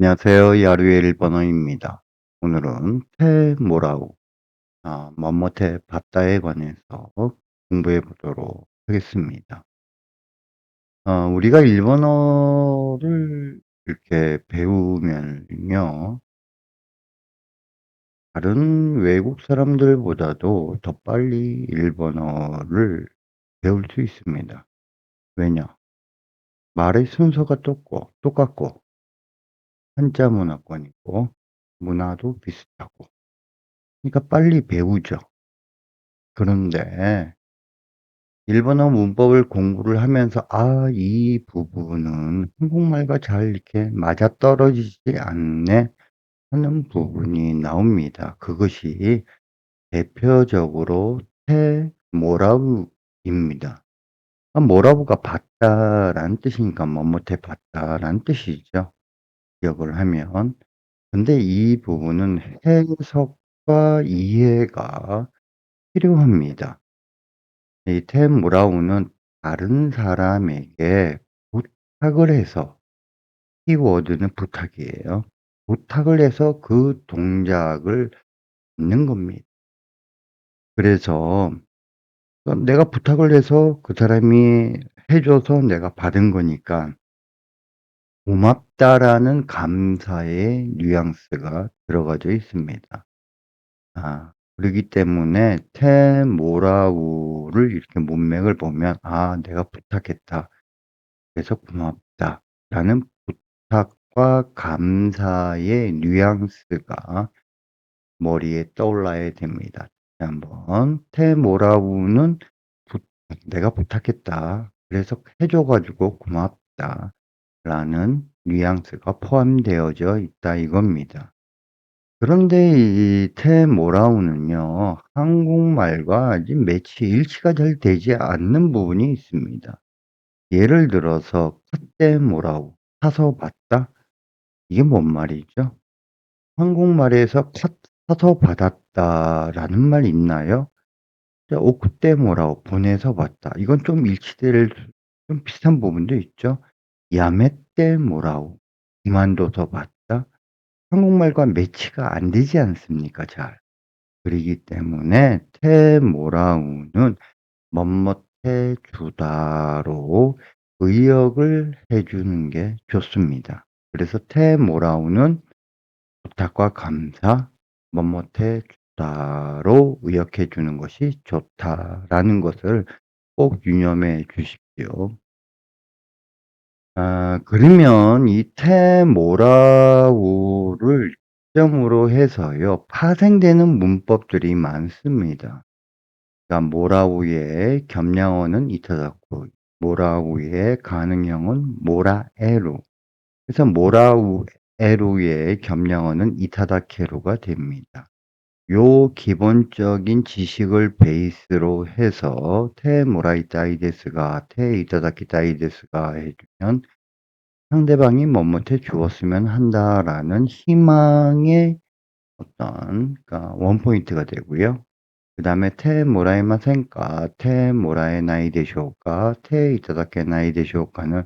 안녕하세요. 야루의 일본어입니다. 오늘은 테모라우, 아, 맘모테 바다에 관해서 공부해 보도록 하겠습니다. 어, 우리가 일본어를 이렇게 배우면요. 다른 외국 사람들보다도 더 빨리 일본어를 배울 수 있습니다. 왜냐? 말의 순서가 똑고, 똑같고, 한자 문화권이고, 문화도 비슷하고, 그러니까 빨리 배우죠. 그런데 일본어 문법을 공부를 하면서 '아 이 부분은 한국말과 잘 이렇게 맞아떨어지지 않네.' 하는 부분이 나옵니다. 그것이 대표적으로 테모라우입니다. 아 모라우가 봤다라는 뜻이니까 뭐뭐테 봤다라는 뜻이죠, 기억을 하면. 근데 이 부분은 해석과 이해가 필요합니다. 이 테모라우는 다른 사람에게 부탁을 해서 키워드는 부탁이에요. 부탁을 해서 그 동작을 받는 겁니다. 그래서 어 내가 부탁을 해서 그 사람이 해 줘서 내가 받은 거니까 고맙다라는 감사의 뉘앙스가 들어가져 있습니다. 아 그러기 때문에 테모라우를 이렇게 문맥을 보면 '아 내가 부탁했다. 그래서 고맙다.'라는 부탁과 감사의 뉘앙스가 머리에 떠올라야 됩니다. 한번 테모라우는 부 "내가 부탁했다. 그래서 해줘 가지고 고맙다." 라는 뉘앙스가 포함되어져 있다 이겁니다. 그런데 이 테모라우는요. 한국말과 이 매치 일치가 잘 되지 않는 부분이 있습니다. 예를 들어서 컷데모라우 사서 받다? 이게 뭔 말이죠? 한국말에서 컷 사서 받았다라는 말 있나요? 자 오쿠테모라우 보내서 받다. 이건 좀 일치될 좀 비슷한 부분도 있죠. 야메테모라우 그만둬서 받다. 한국말과 매치가 안 되지 않습니까 잘. 그러기 때문에 테 모라우는 "뭐뭐해 주다."로 의역을 해 주는 게 좋습니다. 그래서 테 모라우는 부탁과 감사, "뭐뭐해 주다."로 의역해 주는 것이 좋다라는 것을 꼭 유념해 주십시오. 아 그러면 이 테모라우를 기점으로 해서요 파생되는 문법들이 많습니다. 그러니까 모라우의 겸양어는 이타다쿠, 모라우의 가능형은 모라에루. 그래서 모라우에루의 겸양어는 이타다케루가 됩니다. 요 기본적인 지식을 베이스로 해서 테 모라이타이 데스가 테 이타다키 다이 데스가 해 주면 상대방이 "뭐뭐해 주었으면 한다."라는 희망의 어떤 그러니까 원포인트가 되고요. 그 다음에 테 모라이마센까, 테 모라에 나이 데쇼우까, 테 이타다케 나이 데쇼우까는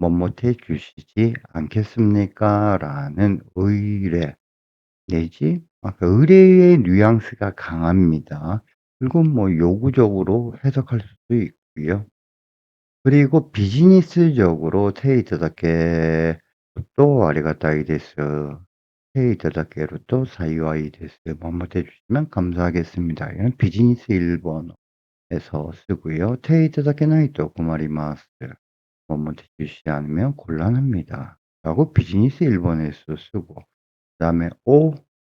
"뭐뭐해 주시지 않겠습니까?"라는 의뢰 내지 아까 의뢰의 뉘앙스가 강합니다. 그리고 뭐 요구적으로 해석할 수도 있고요. 그리고 비즈니스적으로 테이타다케 또 아리가타이 데스. 테이타다케로 또 사이와이 데스. 뭐뭐해 주시면 감사하겠습니다. 이건 비즈니스 일본어에서 쓰고요. 또 고마리마스. 뭐뭐해 주시지 않으면 곤란합니다. 라고 비즈니스 일본어에서 쓰고 그다음에 오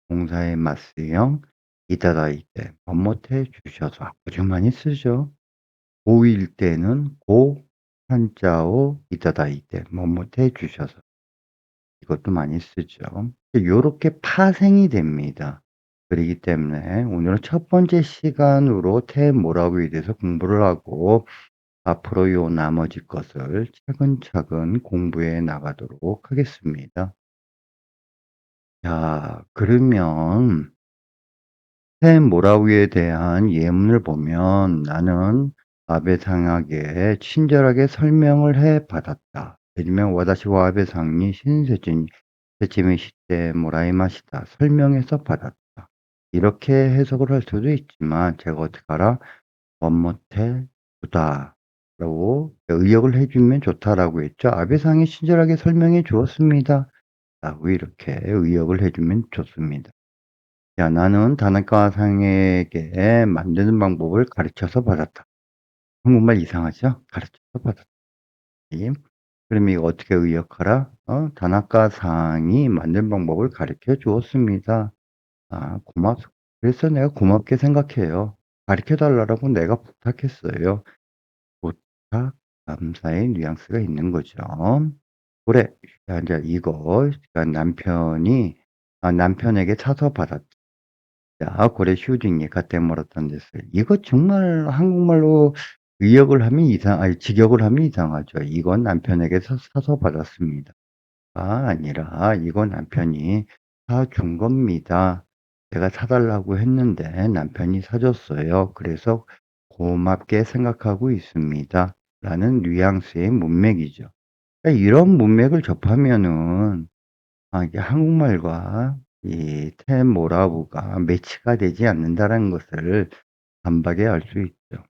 동사의 마스형 이타다이테 뭐뭐해 주셔서 아주 많이 쓰죠. 고일 때는 고 한자어 이타다이테 뭐뭐해 주셔서 이것도 많이 쓰죠. 요렇게 파생이 됩니다. 그러기 때문에 오늘은 첫 번째 시간으로 테모라우에 대해서 공부를 하고 앞으로 요 나머지 것을 차근차근 공부해 나가도록 하겠습니다. 자 그러면 테모라우에 대한 예문을 보면 "나는 아베상에게 친절하게 설명을 해 받았다." 예를 들면 "와다시 와 아베상니 신세진 "스즈메 시대 모라이마시다." 설명해서 받았다. 이렇게 해석을 할 수도 있지만 제가 어떻게 알아? "멋못해 주다."라고 "의역을 해 주면 좋다."라고 했죠. "아베상이 친절하게 설명해 주었습니다." 라고 이렇게 의역을 해 주면 좋습니다. "야 나는 다나카상에게 만드는 방법을 가르쳐서 받았다." 한국말 이상하죠? 가르쳐서 받았다. 임 그럼 이거 어떻게 의역하라? 어 "다나카상이 만드는 방법을 가르쳐 주었습니다." 아 고맙 그래서 내가 고맙게 생각해요. 가르쳐 달라고 내가 부탁했어요. 부탁, 감사의 뉘앙스가 있는 거죠. 그래. 자 인제 이거 남편이 아 남편에게 사서 받았다. 자 고래 슈징이 가테 모라탄 데스. 이거 정말 한국말로 의역을 하면 이상 아니 직역을 하면 이상하죠. "이건 남편에게 사 사서 받았습니다." 가 아니라 "이건 남편이 사 준 겁니다. 제가 사 달라고 했는데 남편이 사 줬어요. 그래서 고맙게 생각하고 있습니다." 라는 뉘앙스의 문맥이죠. 이런 문맥을 접하면은 아 이게 한국말과 이 테모라보가 매치가 되지 않는다라는 것을 반박해 알수 있죠.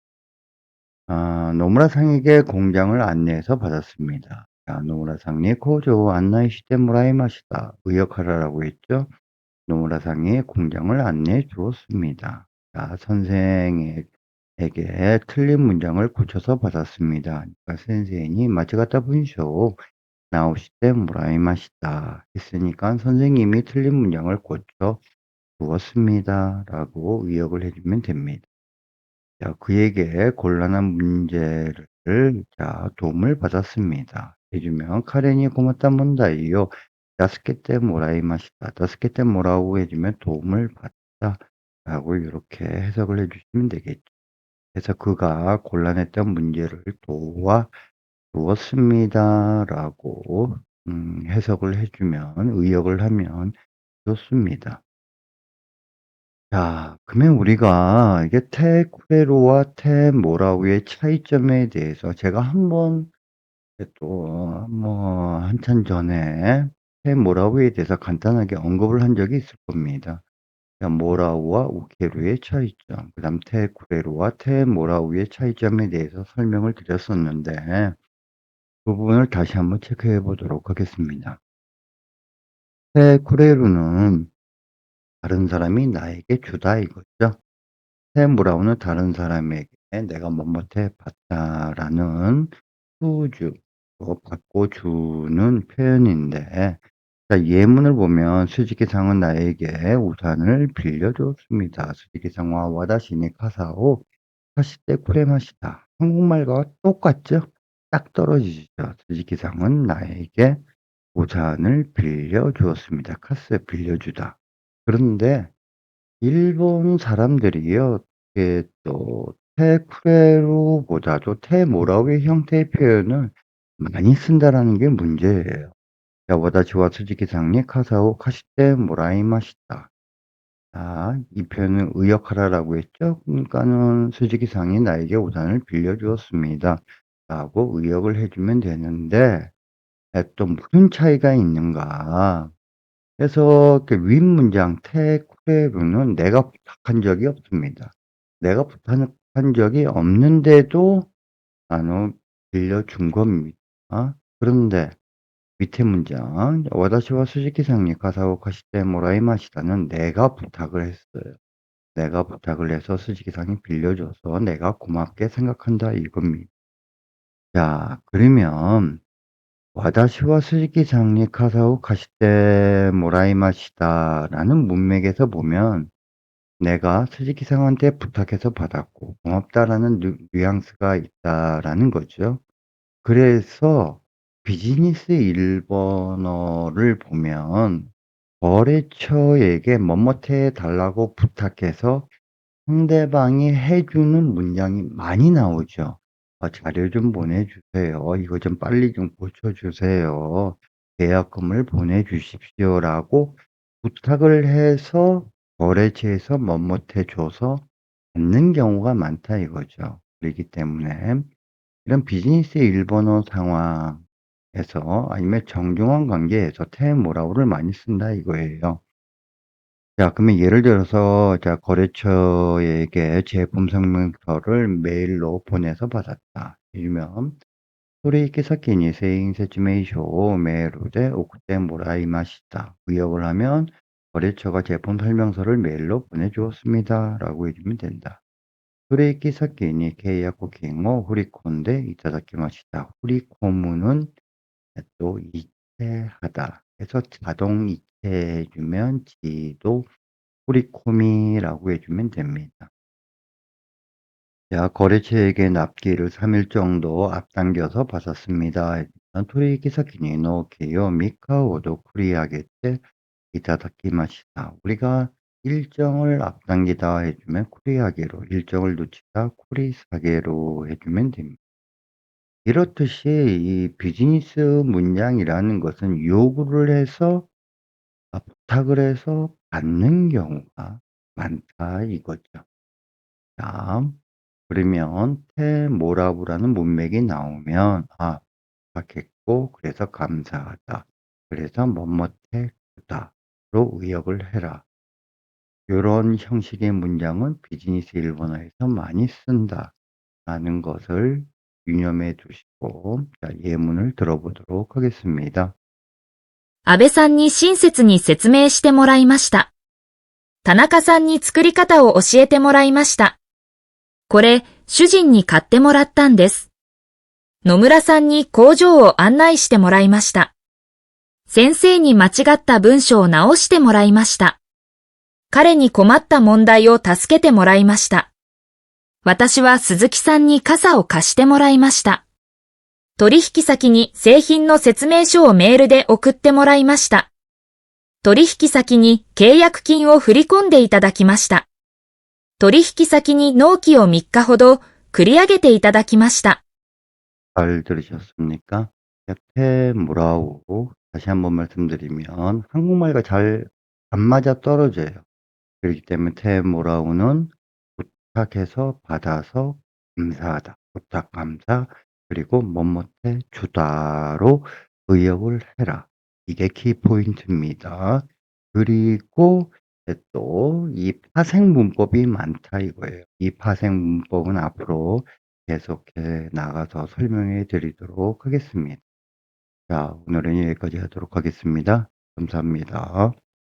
아 노무라상에게 공장을 안내해서 받았습니다. 자 노무라상이 "고조 안나이 시테모라이 마시다 의역하라라고 했죠. 노무라상이 공장을 안내해 주었습니다. 아, 선생의 에게 틀린 문장을 고쳐서 받았습니다. 그러니까 선생님이 맞지갔다 분쇼 나오시때 무라이마시다 했으니까 선생님이 틀린 문장을 고쳐 주었습니다. 라고 위협을 해주면 됩니다. 자, 그에게 곤란한 문제를 자, 도움을 받았습니다. 해주면 카렌이 고맙다 문다이요. 다스케때 모라이마시다. 다스케때 모라고 해주면 도움을 받다. 라고 이렇게 해석을 해주시면 되겠죠. 그래서 "그가 곤란했던 문제를 도와 주었습니다."라고 음 해석을 해 주면 의역을 하면 좋습니다. 자 그러면 우리가 이게 테쿠레로와 테모라우의 차이점에 대해서 제가 한번 예또뭐 한참 전에 테모라우에 대해서 간단하게 언급을 한 적이 있을 겁니다. 모라우와 우케루의 차이점 그다음 테쿠레로와 테모라우의 차이점에 대해서 설명을 드렸었는데 그 부분을 다시 한번 체크해 보도록 하겠습니다. 테쿠레루는 "다른 사람이 나에게 주다." 이거죠. 테모라우는 "다른 사람에게 내가 뭐뭐해 받다."라는 뭐 받고 주는 표현인데 자 예문을 보면 "스즈키상은 나에게 우산을 빌려 줬습니다. 스즈키상와 와다시 니 카사오 카시테 쿠레마시다." 한국말과 똑같죠? 딱 떨어지죠. 스즈키상은 나에게 우산을 빌려 주었습니다. 카스 빌려주다. 그런데 일본 사람들이요. 이게 또 테쿠레루보다도 테모라우의 형태의 표현을 많이 쓴다라는 게 문제예요. 자 와다시와 스즈키상 니 카사오 카시테 모라이마시다. 자 이 표현은 의역하라라고 했죠. 그러니까는 "스즈키상이 나에게 우산을 빌려 주었습니다." 라고 의역을 해 주면 되는데 예또 무슨 차이가 있는가. 그래서 그 윗문장 테쿠레루는 내가 부탁한 적이 없습니다. 내가 부탁한 적이 없는데도 나는 빌려준 겁니다. 그런데 밑에 문장 와다시와 스즈키상 니 카사오 카시테 모라이마시다는 내가 부탁을 했어요. 내가 부탁을 해서 스즈키상이 빌려줘서 내가 고맙게 생각한다 이겁니다. 자 그러면 와다시와 스즈키상 니 카사오 카시테 모라이마시다라는 문맥에서 보면 내가 스즈키상한테 부탁해서 받았고 "고맙다."라는 뉘 뉘앙스가 있다라는 거죠. 그래서 비즈니스 일본어를 보면 거래처에게 뭐뭐해 달라고 부탁해서 상대방이 해 주는 문장이 많이 나오죠. "아 자료 좀 보내 주세요. 이거 좀 빨리 좀 고쳐 주세요. 계약금을 보내 주십시오."라고 부탁을 해서 거래처에서 뭐뭐해 줘서 받는 경우가 많다 이거죠. 그러기 때문에 이런 비즈니스 일본어 상황 해서 아니면 정중한 관계에서 태모라고를 많이 쓴다 이거예요. 자, 그러면 예를 들어서 자, 거래처에게 제품 설명서를 메일로 보내서 받았다. 일명 소리끼사키니 세잉세츠메이쇼 메로데 옥대 모라이마시다. 위협을 하면 거래처가 제품 설명서를 메일로 보내주었습니다. 라고 해주면 된다. 소리끼사키니 계약 고킹호 후리콘데 이타다키마시다. 후리코문은 는또 이체하다. 해서 자동 이체해 주면 지도 후리코미라고 해 주면 됩니다. 자, 거래처에게 납기를 3 일 정도 앞당겨서 받았습니다. 토리키 사키니 노케요 미카오도 쿠리하게때 이타다키마시다. 우리가 일정을 앞당기다 해 주면 쿠리하게로, 일정을 놓치다 쿠리사게로 해주면 됩니다. 이렇듯이 이 비즈니스 문장이라는 것은 요구를 해서 아, 부탁을 해서 받는 경우가 많다 이거죠. 자, 그러면 테모라브라는 문맥이 나오면 아 부탁했고 그래서 감사하다. 그래서 뭐뭐테 주다로 의역을 해라. 이런 형식의 문장은 비즈니스 일본어에서 많이 쓴다라는 것을 유념해 두시고 자, 예문을 들어보도록 하겠습니다. 安倍さんに親切に説明してもらいました。田中さんに作り方を教えてもらいました。これ、主人に買ってもらったんです。野村さんに工場を案内してもらいました。先生に間違った文章を直してもらいました。彼に困った問題を助けてもらいました。 私は鈴木さんに傘を貸してもらいました。取引先に製品の説明書をメールで送ってもらいました。取引先に契約金を振り込んでいただきました。取引先に納期を3日ほど繰り上げていただきました。 잘 들으셨습니까? 테모라우 다시 한번 말씀드리면 한국말과 잘 안 맞아 떨어져요. 그렇기 때문에 테모라우는 부탁해서 받아서 감사하다. 부탁 감사 그리고 뭐뭐테 주다로 의역을 해라. 이게 키포인트입니다. 그리고 또이 파생 문법이 많다 이거예요. 이 파생 문법은 앞으로 계속해 나가서 설명해 드리도록 하겠습니다. 자, 오늘은 여기까지 하도록 하겠습니다. 감사합니다.